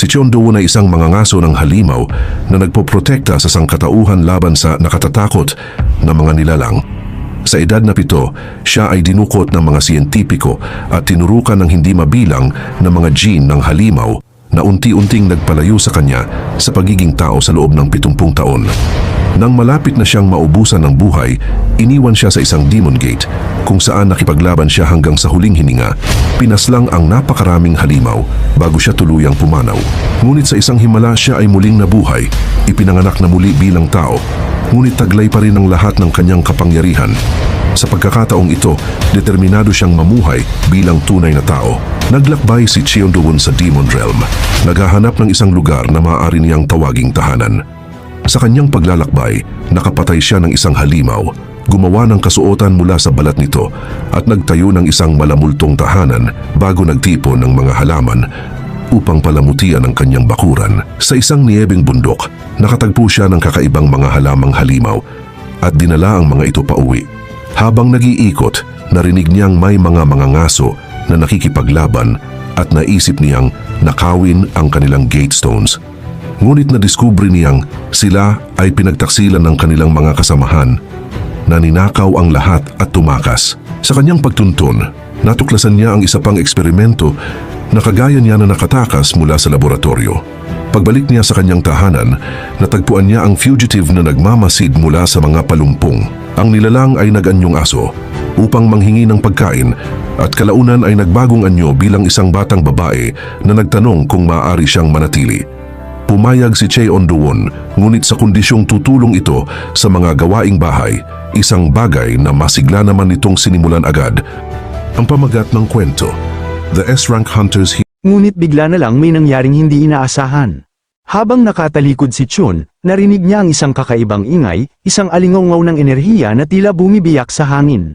Si Chondoon ay isang mangangaso ng halimaw na nagpoprotekta sa sangkatauhan laban sa nakatatakot na mga nilalang. Sa edad na pito, siya ay dinukot ng mga siyentipiko at tinurukan ng hindi mabilang na mga gene ng halimaw na unti-unting nagpalayo sa kanya sa pagiging tao sa loob ng 70 taon. Nang malapit na siyang maubusan ng buhay, iniwan siya sa isang demon gate kung saan nakipaglaban siya hanggang sa huling hininga. Pinaslang ang napakaraming halimaw bago siya tuluyang pumanaw. Ngunit sa isang himala siya ay muling nabuhay, ipinanganak na muli bilang tao. Ngunit taglay pa rin ang lahat ng kanyang kapangyarihan. Sa pagkakataong ito, determinado siyang mamuhay bilang tunay na tao. Naglakbay si Cheondoon sa Demon Realm. Naghahanap ng isang lugar na maaari niyang tawaging tahanan. Sa kanyang paglalakbay, nakapatay siya ng isang halimaw, gumawa ng kasuotan mula sa balat nito at nagtayo ng isang malamultong tahanan bago nagtipon ng mga halaman upang palamutian ang kanyang bakuran. Sa isang niyebing bundok, nakatagpo siya ng kakaibang mga halamang halimaw at dinala ang mga ito pauwi. Habang nag-iikot, narinig niyang may mga mangangaso na nakikipaglaban at naisip niyang nakawin ang kanilang gate stones. Ngunit nadiskubre niyang sila ay pinagtaksilan ng kanilang mga kasamahan na ninakaw ang lahat at tumakas. Sa kanyang pagtuntun, natuklasan niya ang isa pang eksperimento na kagaya niya na nakatakas mula sa laboratorio. Pagbalik niya sa kanyang tahanan, natagpuan niya ang fugitive na nagmamasid mula sa mga palumpong. Ang nilalang ay nag-anyong aso upang manghingi ng pagkain at kalaunan ay nagbagong anyo bilang isang batang babae na nagtanong kung maaari siyang manatili. Pumayag si Che Onduwon, ngunit sa kondisyong tutulong ito sa mga gawaing bahay, isang bagay na masigla naman nitong sinimulan agad. Ang pamagat ng kwento, The S-Rank Hunters Ngunit bigla na lang may nangyaring hindi inaasahan. Habang nakatalikod si Chun, narinig niya ang isang kakaibang ingay, isang alingaw ng enerhiya na tila bumibiyak sa hangin.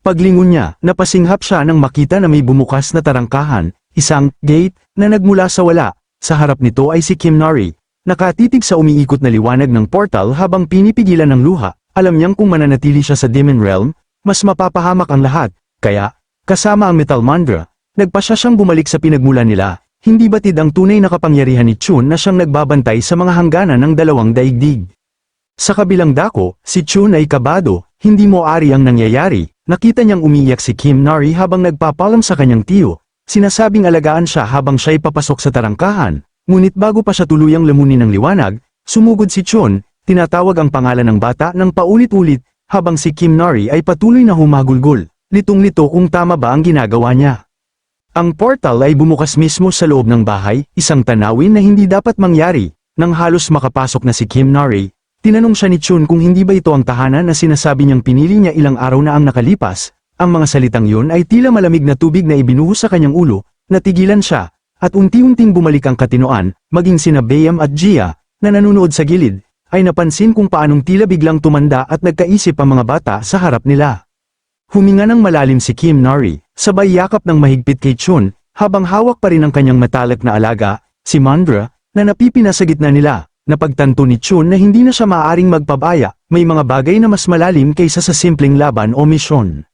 Paglingon niya, napasinghap siya nang makita na may bumukas na tarangkahan, isang gate na nagmula sa wala. Sa harap nito ay si Kim Nari, nakatitig sa umiikot na liwanag ng portal habang pinipigilan ng luha. Alam niyang kung mananatili siya sa Demon Realm, mas mapapahamak ang lahat, kaya, kasama ang Metal Mandra, nagpasya siyang bumalik sa pinagmulan nila. Hindi batid ang tunay na kapangyarihan ni Chun na siyang nagbabantay sa mga hangganan ng dalawang daigdig. Sa kabilang dako, si Chun ay kabado, hindi mo ari ang nangyayari, nakita niyang umiiyak si Kim Nari habang nagpapalam sa kanyang tiyo. Sinasabing alagaan siya habang siya'y papasok sa tarangkahan, ngunit bago pa siya tuluyang lamunin ng liwanag, sumugod si Chun, tinatawag ang pangalan ng bata ng paulit-ulit, habang si Kim Nari ay patuloy na humagulgol, litong-lito kung tama ba ang ginagawa niya. Ang portal ay bumukas mismo sa loob ng bahay, isang tanawin na hindi dapat mangyari. Nang halos makapasok na si Kim Nari, tinanong siya ni Chun kung hindi ba ito ang tahanan na sinasabi niyang pinili niya ilang araw na ang nakalipas. Ang mga salitang yun ay tila malamig na tubig na ibinuhos sa kanyang ulo, natigilan siya, at unti-unting bumalik ang katinoan, maging sina Bayam at Gia, na nanunood sa gilid, ay napansin kung paanong tila biglang tumanda at nagkaisip ang mga bata sa harap nila. Huminga ng malalim si Kim Nari, sabay yakap ng mahigpit kay Chun, habang hawak pa rin ang kanyang matalak na alaga, si Mandra, na napipina sa gitna nila. Napagtanto ni Chun na hindi na siya maaaring magpabaya, may mga bagay na mas malalim kaysa sa simpleng laban o misyon.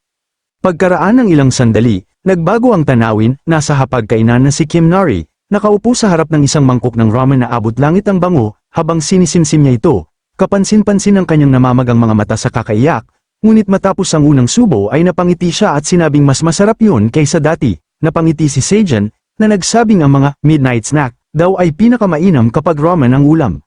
Pagkaraan ng ilang sandali, nagbago ang tanawin, nasa hapagkainan na si Kim Nari, nakaupo sa harap ng isang mangkok ng ramen na abot langit ang bango, habang sinisimsim niya ito. Kapansin-pansin ang kanyang namamagang mga mata sa kakaiyak, ngunit matapos ang unang subo ay napangiti siya at sinabing mas masarap yun kaysa dati. Napangiti si Seijan, na nagsabing ang mga midnight snack daw ay pinakamainam kapag ramen ang ulam.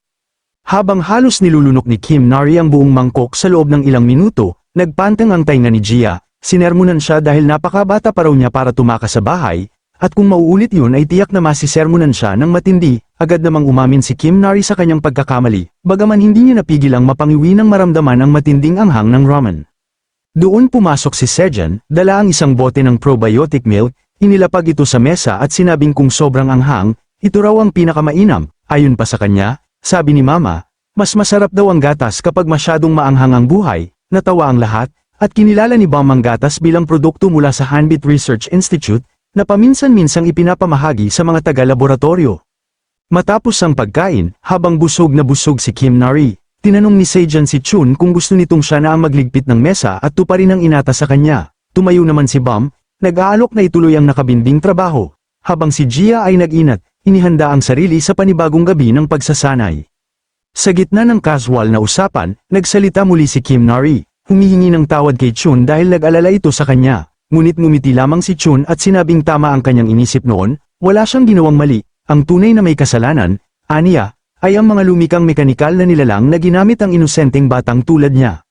Habang halos nilulunok ni Kim Nari ang buong mangkok sa loob ng ilang minuto, nagpantang ang tainga ni Gia, sinermonan siya dahil napakabata pa raw niya para tumakas sa bahay, at kung mauulit yun ay tiyak na masisermonan siya ng matindi, agad namang umamin si Kim Nari sa kanyang pagkakamali, bagaman hindi niya napigil ang mapangiwi ng maramdaman ang matinding anghang ng ramen. Doon pumasok si Sejan, dala ang isang bote ng probiotic milk, inilapag ito sa mesa at sinabing kung sobrang anghang, ito raw ang pinakamainam, ayon pa sa kanya, sabi ni Mama, mas masarap daw ang gatas kapag masyadong maanghang ang buhay, natawa ang lahat, at kinilala ni Bam ang gatas bilang produkto mula sa Hanbit Research Institute, na paminsan-minsang ipinapamahagi sa mga taga-laboratorio. Matapos ang pagkain, habang busog na busog si Kim Nari, tinanong ni Sejan si Chun kung gusto nitong siya na ang magligpit ng mesa at tuparin ang inata sa kanya. Tumayo naman si Bam, nag-aalok na ituloy ang nakabinding trabaho. Habang si Gia ay nag-inat, inihanda ang sarili sa panibagong gabi ng pagsasanay. Sa gitna ng casual na usapan, nagsalita muli si Kim Nari, humihingi ng tawad kay Chun dahil nag-alala ito sa kanya. Ngunit ngumiti lamang si Chun at sinabing tama ang kanyang inisip noon, wala siyang ginawang mali, ang tunay na may kasalanan, aniya, ay ang mga lumikang mekanikal na nilalang na ginamit ang inosenteng batang tulad niya.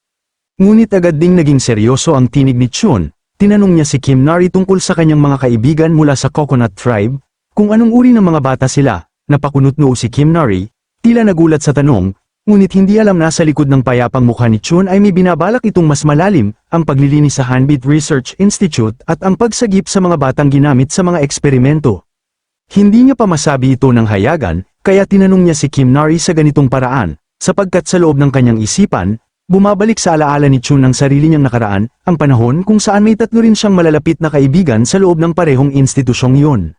Ngunit agad ding naging seryoso ang tinig ni Chun, tinanong niya si Kim Nari tungkol sa kanyang mga kaibigan mula sa Coconut Tribe, kung anong uri ng mga bata sila, napakunot noo si Kim Nari, tila nagulat sa tanong, ngunit hindi alam na sa likod ng payapang mukha ni Chun ay may binabalak itong mas malalim, ang paglilinis sa Handbeat Research Institute at ang pagsagip sa mga batang ginamit sa mga eksperimento. Hindi niya pa masabi ito ng hayagan, kaya tinanong niya si Kim Nari sa ganitong paraan, sapagkat sa loob ng kanyang isipan, bumabalik sa alaala ni Chun ang sarili niyang nakaraan, ang panahon kung saan may tatlo rin siyang malalapit na kaibigan sa loob ng parehong institusyong yun.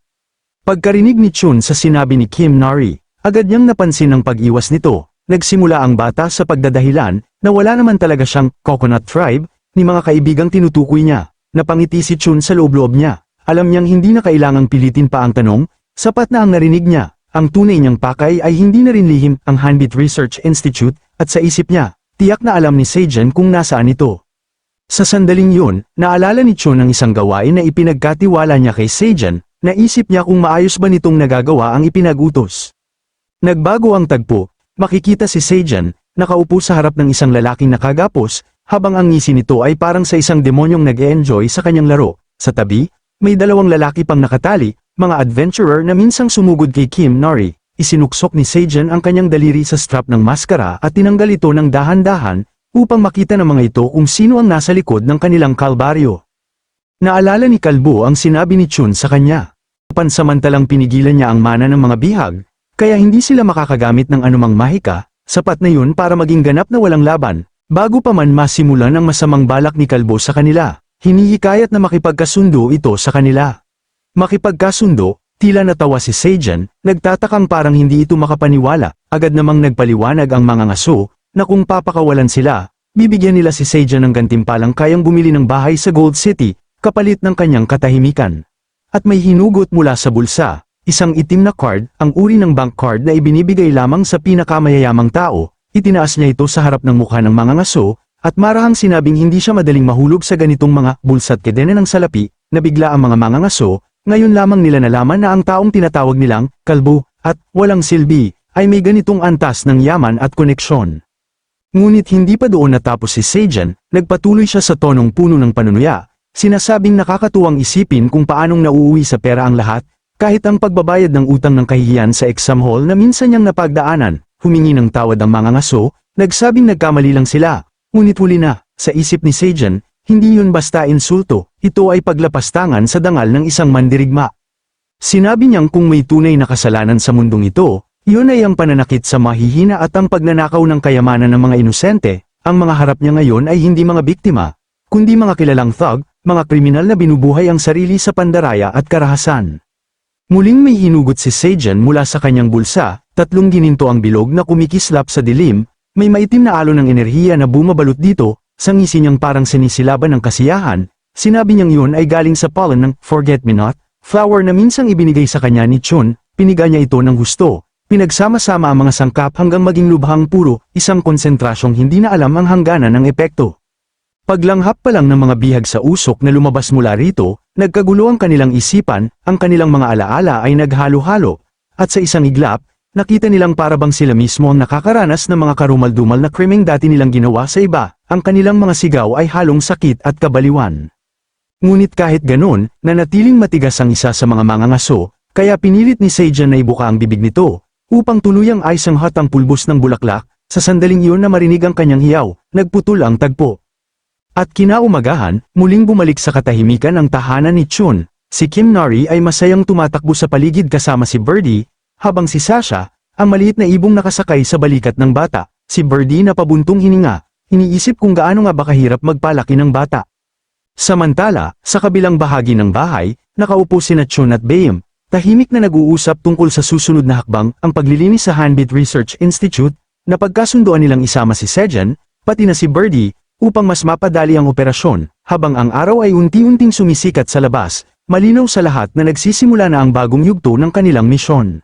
Pagkarinig ni Chun sa sinabi ni Kim Nari, agad niyang napansin ang pag-iwas nito, nagsimula ang bata sa pagdadahilan, na wala naman talaga siyang coconut tribe, ni mga kaibigang tinutukoy niya, napangiti si Chun sa loob-loob niya, alam niyang hindi na kailangang pilitin pa ang tanong, sapat na ang narinig niya, ang tunay niyang pakay ay hindi na rin lihim ang Handbit Research Institute, at sa isip niya, tiyak na alam ni Seijen kung nasaan ito. Sa sandaling yun, naalala ni Chun ang isang gawain na ipinagkatiwala niya kay Seijen, naisip niya kung maayos ba nitong nagagawa ang ipinagutos. Nagbago ang tagpo, makikita si Seijen, nakaupo sa harap ng isang lalaking nakagapos, habang ang ngisi nito ay parang sa isang demonyong nag-enjoy sa kanyang laro. Sa tabi, may dalawang lalaki pang nakatali, mga adventurer na minsang sumugod kay Kim Nori. Isinuksok ni Seijen ang kanyang daliri sa strap ng maskara at tinanggal ito ng dahan-dahan, upang makita ng mga ito kung sino ang nasa likod ng kanilang kalbaryo. Naalala ni Kalbo ang sinabi ni Chun sa kanya. Pansamantalang pinigilan niya ang mana ng mga bihag, kaya hindi sila makakagamit ng anumang mahika, sapat na yun para maging ganap na walang laban, bago pa man masimulan ang masamang balak ni Kalbo sa kanila, hinihikayat na makipagkasundo ito sa kanila. Makipagkasundo, tila natawa si Seijan, nagtatakang parang hindi ito makapaniwala, agad namang nagpaliwanag ang mga ngaso, na kung papakawalan sila, bibigyan nila si Seijan ng gantimpalang kayang bumili ng bahay sa Gold City, kapalit ng kanyang katahimikan. At may hinugot mula sa bulsa, isang itim na card, ang uri ng bank card na ibinibigay lamang sa pinakamayayamang tao, itinaas niya ito sa harap ng mukha ng mga ngaso, at marahang sinabing hindi siya madaling mahulog sa ganitong mga bulsa't kedena ng salapi, na bigla ang mga mga ngaso, ngayon lamang nila nalaman na ang taong tinatawag nilang, kalbo, at walang silbi, ay may ganitong antas ng yaman at koneksyon. Ngunit hindi pa doon natapos si Seijan, nagpatuloy siya sa tonong puno ng panunuya, sinasabing nakakatuwang isipin kung paanong nauuwi sa pera ang lahat, kahit ang pagbabayad ng utang ng kahihiyan sa exam hall na minsan niyang napagdaanan, humingi ng tawad ang mga ngaso, nagsabing nagkamali lang sila, ngunit huli na, sa isip ni Seijan, hindi yun basta insulto, ito ay paglapastangan sa dangal ng isang mandirigma. Sinabi niyang kung may tunay na kasalanan sa mundong ito, yun ay ang pananakit sa mahihina at ang pagnanakaw ng kayamanan ng mga inosente, ang mga harap niya ngayon ay hindi mga biktima, kundi mga kilalang thug, mga kriminal na binubuhay ang sarili sa pandaraya at karahasan. Muling may hinugot si Seijan mula sa kanyang bulsa, tatlong gininto ang bilog na kumikislap sa dilim, may maitim na alon ng enerhiya na bumabalot dito, sa ngisi niyang parang sinisilaban ng kasiyahan, sinabi niyang yun ay galing sa pollen ng forget-me-not, flower na minsang ibinigay sa kanya ni Chun, piniga niya ito ng gusto, pinagsama-sama ang mga sangkap hanggang maging lubhang puro, isang konsentrasyong hindi na alam ang hangganan ng epekto. Paglanghap pa lang ng mga bihag sa usok na lumabas mula rito, nagkagulo ang kanilang isipan, ang kanilang mga alaala ay naghalo-halo, at sa isang iglap, nakita nilang parabang sila mismo ang nakakaranas ng mga karumal-dumal na krimeng dati nilang ginawa sa iba, ang kanilang mga sigaw ay halong sakit at kabaliwan. Ngunit kahit ganun, nanatiling matigas ang isa sa mga mga ngaso, kaya pinilit ni Seijan na ibuka ang bibig nito, upang tuluyang aisang hat ang pulbos ng bulaklak, sa sandaling iyon na marinig ang kanyang hiyaw, nagputol ang tagpo. At kinaumagahan, muling bumalik sa katahimikan ang tahanan ni Chun. Si Kim Nari ay masayang tumatakbo sa paligid kasama si Birdie, habang si Sasha, ang maliit na ibong nakasakay sa balikat ng bata. Si Birdie na pabuntong hininga, iniisip kung gaano nga ba kahirap magpalaki ng bata. Samantala, sa kabilang bahagi ng bahay, nakaupo sina Chun at Bayem, tahimik na nag-uusap tungkol sa susunod na hakbang, ang paglilinis sa Handbit Research Institute, na pagkasunduan nilang isama si Sejan, pati na si Birdie, upang mas mapadali ang operasyon, habang ang araw ay unti-unting sumisikat sa labas, malinaw sa lahat na nagsisimula na ang bagong yugto ng kanilang misyon.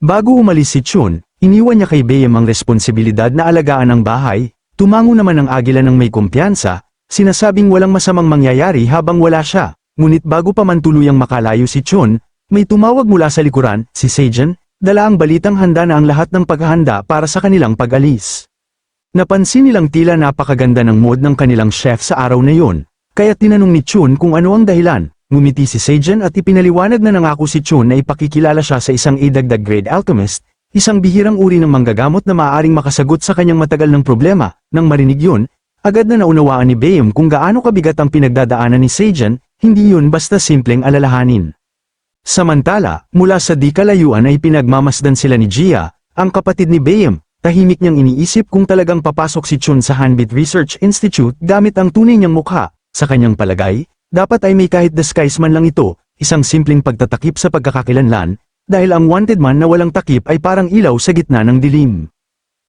Bago umalis si Chun, iniwan niya kay Bayem ang responsibilidad na alagaan ang bahay, tumango naman ang agila ng may kumpiyansa, sinasabing walang masamang mangyayari habang wala siya, ngunit bago pa man tuluyang makalayo si Chun, may tumawag mula sa likuran, si Seijen, dala ang balitang handa na ang lahat ng paghahanda para sa kanilang pag-alis. Napansin nilang tila napakaganda ng mood ng kanilang chef sa araw na yun, kaya tinanong ni Chun kung ano ang dahilan, ngumiti si Seijen at ipinaliwanag na nangako si Chun na ipakikilala siya sa isang idagdag grade alchemist, isang bihirang uri ng manggagamot na maaaring makasagot sa kanyang matagal ng problema, nang marinig yun, agad na naunawaan ni Bayem kung gaano kabigat ang pinagdadaanan ni Seijen, hindi yun basta simpleng alalahanin. Samantala, mula sa di kalayuan ay pinagmamasdan sila ni Gia, ang kapatid ni Bayem, tahimik niyang iniisip kung talagang papasok si Chun sa Hanbit Research Institute gamit ang tunay niyang mukha, sa kanyang palagay, dapat ay may kahit disguise man lang ito, isang simpleng pagtatakip sa pagkakakilanlan, dahil ang wanted man na walang takip ay parang ilaw sa gitna ng dilim.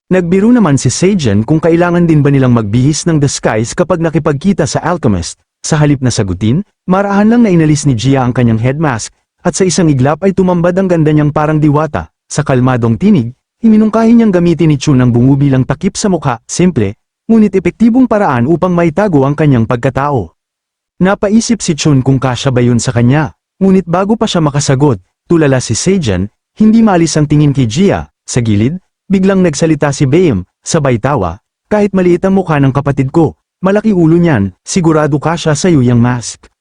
Nagbiro naman si Seijen kung kailangan din ba nilang magbihis ng disguise kapag nakipagkita sa alchemist, sa halip na sagutin, marahan lang na inalis ni Gia ang kanyang head mask, at sa isang iglap ay tumambad ang ganda niyang parang diwata, sa kalmadong tinig, iminungkahi niyang gamitin ni Chun ang bumubilang takip sa mukha, simple, ngunit epektibong paraan upang maitago ang kanyang pagkatao. Napaisip si Chun kung kasya ba yun sa kanya, ngunit bago pa siya makasagot, tulala si Seijan, hindi maalis ang tingin kay Gia, sa gilid, biglang nagsalita si Bayem, sabay tawa, kahit maliit ang mukha ng kapatid ko, malaki ulo niyan, sigurado kasya sa yung mask.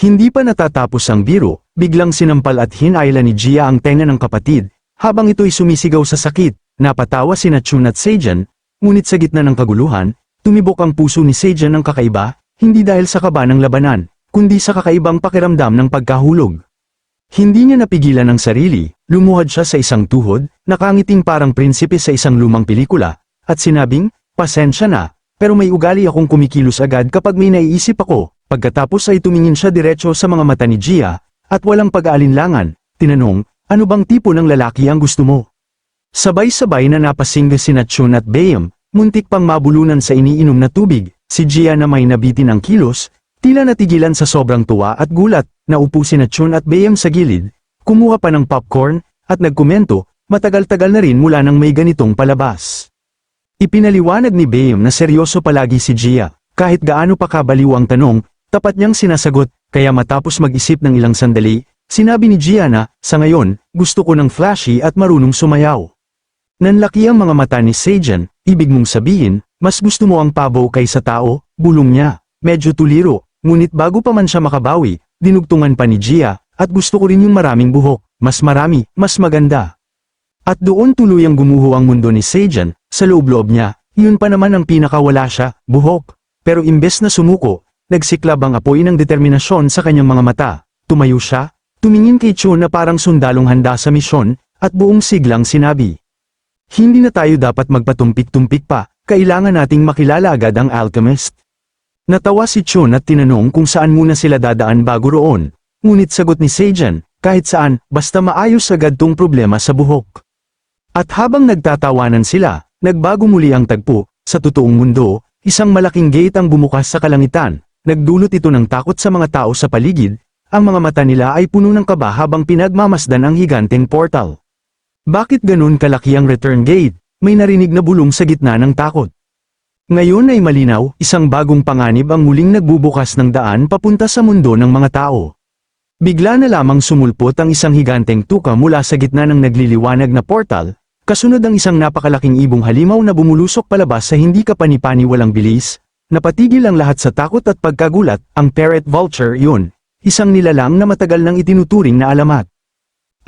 Hindi pa natatapos ang biro, biglang sinampal at hinayla ni Gia ang tenga ng kapatid, habang ito'y sumisigaw sa sakit, napatawa sina Chun at Seijan, ngunit sa gitna ng kaguluhan, tumibok ang puso ni Seijan ng kakaiba, hindi dahil sa kaba ng labanan, kundi sa kakaibang pakiramdam ng pagkahulog. Hindi niya napigilan ang sarili, lumuhad siya sa isang tuhod, nakangiting parang prinsipe sa isang lumang pelikula, at sinabing, pasensya na, pero may ugali akong kumikilos agad kapag may naiisip ako, pagkatapos ay tumingin siya diretso sa mga mata ni Gia, at walang pag-aalinlangan, tinanong, ano bang tipo ng lalaki ang gusto mo? Sabay-sabay na napasingga sina Chun at Bayem, muntik pang mabulunan sa iniinom na tubig, si Gia na may nabitin ang kilos, tila natigilan sa sobrang tuwa at gulat, naupo sina Chun at Bayem sa gilid, kumuha pa ng popcorn, at nagkomento, matagal-tagal na rin mula nang may ganitong palabas. Ipinaliwanag ni Bayem na seryoso palagi si Gia, kahit gaano pa kabaliw ang tanong, tapat niyang sinasagot, kaya matapos mag-isip ng ilang sandali, sinabi ni Gia sa ngayon, gusto ko ng flashy at marunong sumayaw. Nanlaki ang mga mata ni Seijan, ibig mong sabihin, mas gusto mo ang pabo kaysa tao, bulong niya, medyo tuliro, ngunit bago pa man siya makabawi, dinugtungan pa ni Gia, at gusto ko rin yung maraming buhok, mas marami, mas maganda. At doon tuluyang gumuho ang mundo ni Seijan, sa loob-loob niya, yun pa naman ang pinakawala siya, buhok. Pero imbes na sumuko, nagsiklab ang apoy ng determinasyon sa kanyang mga mata, tumayo siya, tumingin kay Chun na parang sundalong handa sa misyon, at buong siglang sinabi. Hindi na tayo dapat magpatumpik-tumpik pa, kailangan nating makilala agad ang alchemist. Natawa si Chun at tinanong kung saan muna sila dadaan bago roon, ngunit sagot ni Seijan, kahit saan, basta maayos agad tong problema sa buhok. At habang nagtatawanan sila, nagbago muli ang tagpo, sa totoong mundo, isang malaking gate ang bumukas sa kalangitan, nagdulot ito ng takot sa mga tao sa paligid, ang mga mata nila ay puno ng kaba habang pinagmamasdan ang higanteng portal. Bakit ganun kalaki ang return gate? May narinig na bulong sa gitna ng takot. Ngayon ay malinaw, isang bagong panganib ang muling nagbubukas ng daan papunta sa mundo ng mga tao. Bigla na lamang sumulpot ang isang higanteng tuka mula sa gitna ng nagliliwanag na portal, kasunod ang isang napakalaking ibong halimaw na bumulusok palabas sa hindi kapanipani walang bilis, napatigil ang lahat sa takot at pagkagulat, ang parrot vulture yun, isang nilalang na matagal nang itinuturing na alamat.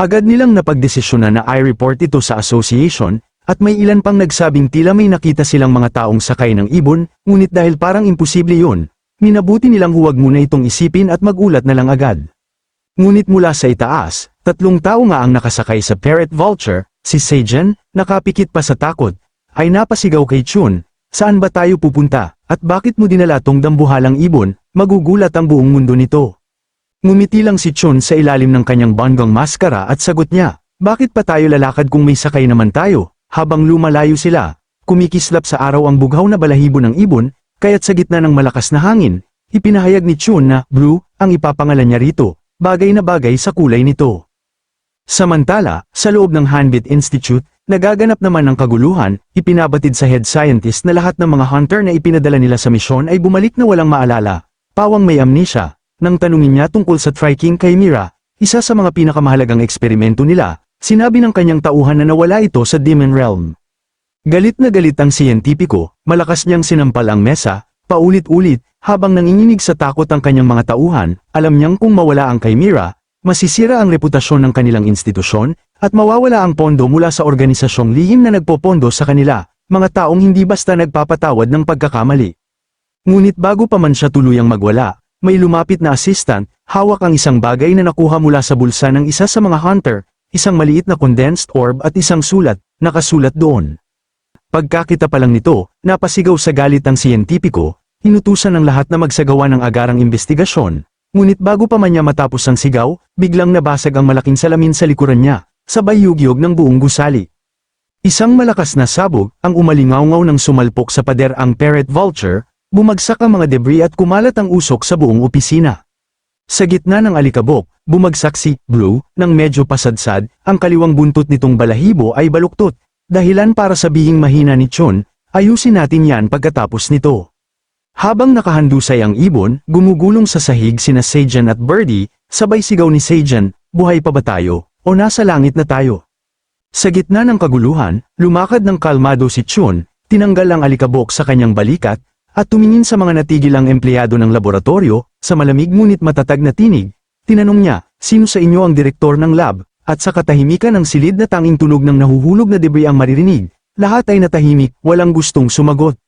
Agad nilang napagdesisyonan na i-report ito sa association, at may ilan pang nagsabing tila may nakita silang mga taong sakay ng ibon, ngunit dahil parang imposible yun, minabuti nilang huwag muna itong isipin at magulat na lang agad. Ngunit mula sa itaas, tatlong tao nga ang nakasakay sa parrot vulture, si Seijan, nakapikit pa sa takot, ay napasigaw kay Chun, saan ba tayo pupunta, at bakit mo dinala tong dambuhalang ibon, magugulat ang buong mundo nito. Ngumiti lang si Chun sa ilalim ng kanyang banggang maskara at sagot niya, bakit pa tayo lalakad kung may sakay naman tayo, habang lumalayo sila, kumikislap sa araw ang bughaw na balahibo ng ibon, kaya't sa gitna ng malakas na hangin, ipinahayag ni Chun na, Blue, ang ipapangalan niya rito, bagay na bagay sa kulay nito. Samantala, sa loob ng Hanbit Institute, nagaganap naman ng kaguluhan, ipinabatid sa head scientist na lahat ng mga hunter na ipinadala nila sa misyon ay bumalik na walang maalala. Pawang may amnesia, nang tanungin niya tungkol sa Triking Chimera, isa sa mga pinakamahalagang eksperimento nila, sinabi ng kanyang tauhan na nawala ito sa Demon Realm. Galit na galit ang siyentipiko, malakas niyang sinampal ang mesa, paulit-ulit, habang nanginginig sa takot ang kanyang mga tauhan, alam niyang kung mawala ang Chimera, masisira ang reputasyon ng kanilang institusyon, at mawawala ang pondo mula sa organisasyong lihim na nagpopondo sa kanila, mga taong hindi basta nagpapatawad ng pagkakamali. Ngunit bago pa man siya tuluyang magwala, may lumapit na assistant, hawak ang isang bagay na nakuha mula sa bulsa ng isa sa mga hunter, isang maliit na condensed orb at isang sulat, nakasulat doon. Pagkakita pa lang nito, napasigaw sa galit ang siyentipiko, inutusan ng lahat na magsagawa ng agarang investigasyon, ngunit bago pa man niya matapos ang sigaw, biglang nabasag ang malaking salamin sa likuran niya, sabay yugyog ng buong gusali. Isang malakas na sabog, ang umalingaw ng sumalpok sa pader ang parrot vulture, bumagsak ang mga debris at kumalat ang usok sa buong opisina. Sa gitna ng alikabok, bumagsak si Blue, nang medyo pasadsad, ang kaliwang buntot nitong balahibo ay baluktot, dahilan para sabihing mahina ni Chon, ayusin natin yan pagkatapos nito. Habang nakahandusay ang ibon, gumugulong sa sahig sina Sajan at Birdie, sabay sigaw ni Sajan, buhay pa ba tayo, o nasa langit na tayo? Sa gitna ng kaguluhan, lumakad ng kalmado si Chun, tinanggal ang alikabok sa kanyang balikat, at tumingin sa mga natigilang empleyado ng laboratorio, sa malamig ngunit matatag na tinig. Tinanong niya, sino sa inyo ang direktor ng lab, at sa katahimikan ng silid na tanging tunog ng nahuhulog na debris ang maririnig. Lahat ay natahimik, walang gustong sumagot.